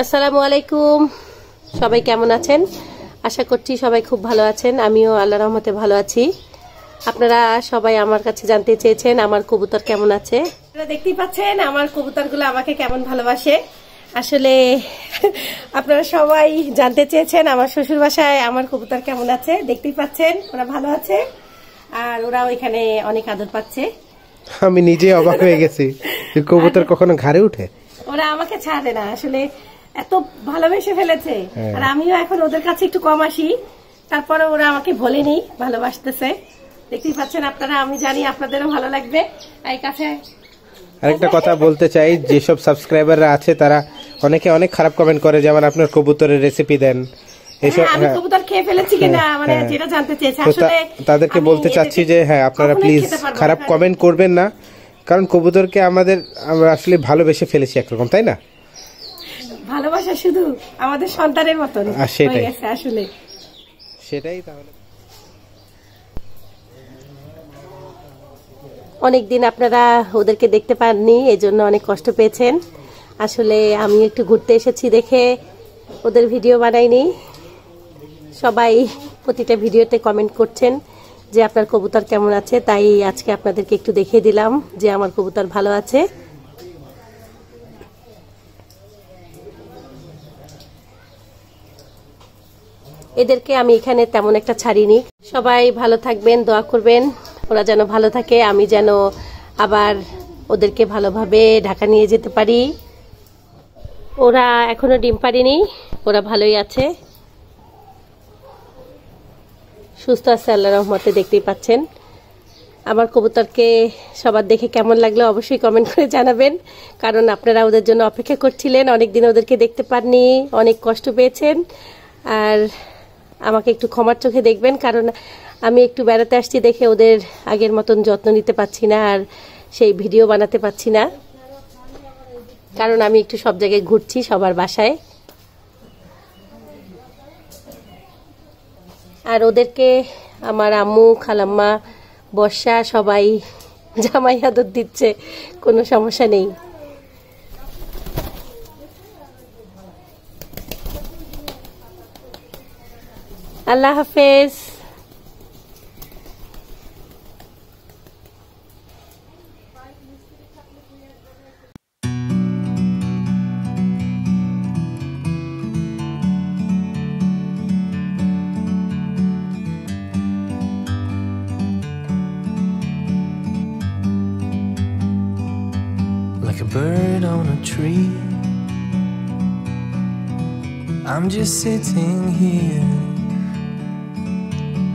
আসসালামু আলাইকুম। সবাই কেমন আছেন? আশা করছি সবাই খুব ভালো আছেন। আমিও আল্লাহ রহমতে ভালো আছি। আপনারা সবাই আমার কাছে জানতে চেয়েছেন আমার কবুতর কেমন আছে? আপনারা দেখতেই পাচ্ছেন আমার কবুতরগুলো আমাকে কেমন ভালোবাসে। আসলে আপনারা সবাই জানতে চেয়েছেন আমার শ্বশুর বাসায় আমার কবুতর কেমন আছে দেখতেই পাচ্ছেন ওরা ভালো আছে। আর ওরাও এখানে অনেক আদর পাচ্ছে। আমি নিজে অবাক হয়ে গেছি যে কবুতর কখনো ঘাড়ে উঠে ওরা আমাকে ছাড়ে না। আসলে এত ভালোবেসে ফেলেছে। হ্যাঁ। আর আমিও এখন ওদের কাছে একটু কম আসি। তারপরে ওরা আমাকে বলেনি ভালোবাসতেছে। দেখতেই পাচ্ছেন আপনারা আমি জানি আপনাদেরও ভালো লাগবে। এই কাছে আরেকটা কথা বলতে চাই যেসব সাবস্ক্রাইবাররা আছে তারা অনেকে অনেক খারাপ কমেন্ট করে যেমন আপনার কবুতরের রেসিপি দেন। তাদেরকে বলতে চাচ্ছি যে হ্যাঁ আপনারা প্লিজ খারাপ কমেন্ট করবেন না কারণ কবুতরকে আমাদের আমরা আসলে ভালোবেসে ফেলেছি একরকম তাই না? ভালোবাসা শুধু আমাদের সন্তানের মতন সেটাই। হয়ে আসলে। সেটাই তাহলে। অনেক দিন আপনারা ওদেরকে দেখতে পাননি এই জন্য অনেক কষ্ট পেয়েছেন। আসলে আমি একটু ঘুরতে এসেছি দেখে ওদের ভিডিও বানাইনি। সবাই প্রতিটা ভিডিওতে কমেন্ট করছেন যে আপনার কবুতর কেমন আছে তাই আজকে আপনাদেরকে একটু দেখিয়ে দিলাম যে আমার কবুতর ভালো আছে। এদেরকে আমি এখানে তেমন একটা ছাড়িনি। সবাই ভালো থাকবেন, দোয়া করবেন। ওরা যেন ভালো থাকে, আমি যেন আবার ওদেরকে ভালোভাবে ঢাকা নিয়ে যেতে পারি। ওরা এখনও ডিম পারিনি ওরা ভালোই আছে। সুস্থ আছে আল্লাহ রহমতে, দেখতেই পাচ্ছেন। আমার কবুতরকে সবার দেখে কেমন লাগল অবশ্যই কমেন্ট করে জানাবেন। কারণ আপনারা ওদের জন্য অপেক্ষা করছিলেন অনেক দিন ওদেরকে দেখতে পাননি, অনেক কষ্ট পেয়েছেন। আর আমাকে একটু ক্ষমার চোখে দেখবেন, কারণ আমি একটু বেড়াতে আসছি দেখে ওদের আগের মতন যত্ন নিতে পারছি না আর সেই ভিডিও বানাতে পারছি না। কারণ আমি একটু সব জায়গায় ঘুরছি, সবার বাসায়। আর ওদেরকে আমার আম্মু, খালাম্মা, বর্ষা সবাই জামাই আদর দিচ্ছে, কোনো সমস্যা নেই। আল্লাহ হাফেজ like a bird on a tree. I'm just sitting here.